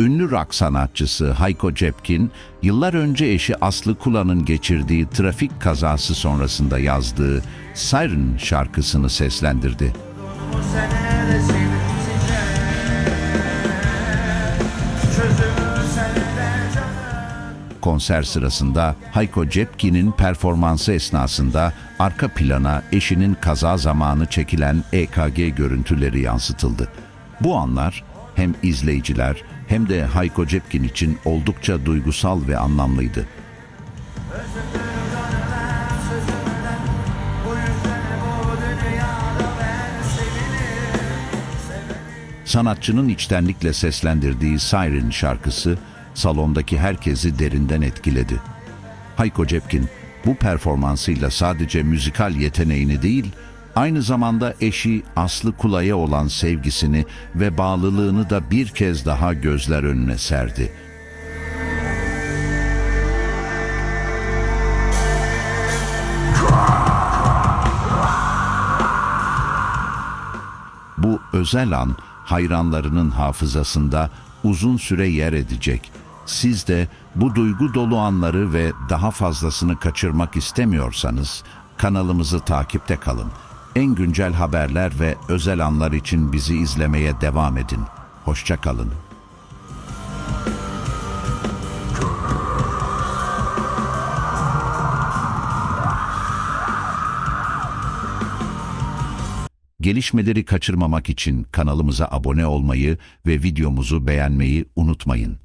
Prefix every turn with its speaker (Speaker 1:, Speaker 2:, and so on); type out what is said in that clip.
Speaker 1: Ünlü rock sanatçısı Hayko Cepkin, yıllar önce eşi Aslı Kula'nın geçirdiği trafik kazası sonrasında yazdığı Siren şarkısını seslendirdi. Konser sırasında Hayko Cepkin'in performansı esnasında arka plana eşinin kaza zamanı çekilen EKG görüntüleri yansıtıldı. Bu anlar hem izleyiciler hem de Hayko Cepkin için oldukça duygusal ve anlamlıydı. Sanatçının içtenlikle seslendirdiği Siren şarkısı salondaki herkesi derinden etkiledi. Hayko Cepkin bu performansıyla sadece müzikal yeteneğini değil, aynı zamanda eşi Aslı Kula'ya olan sevgisini ve bağlılığını da bir kez daha gözler önüne serdi. Bu özel an hayranlarının hafızasında uzun süre yer edecek. Siz de bu duygu dolu anları ve daha fazlasını kaçırmak istemiyorsanız kanalımızı takipte kalın. En güncel haberler ve özel anlar için bizi izlemeye devam edin. Hoşça kalın. Gelişmeleri kaçırmamak için kanalımıza abone olmayı ve videomuzu beğenmeyi unutmayın.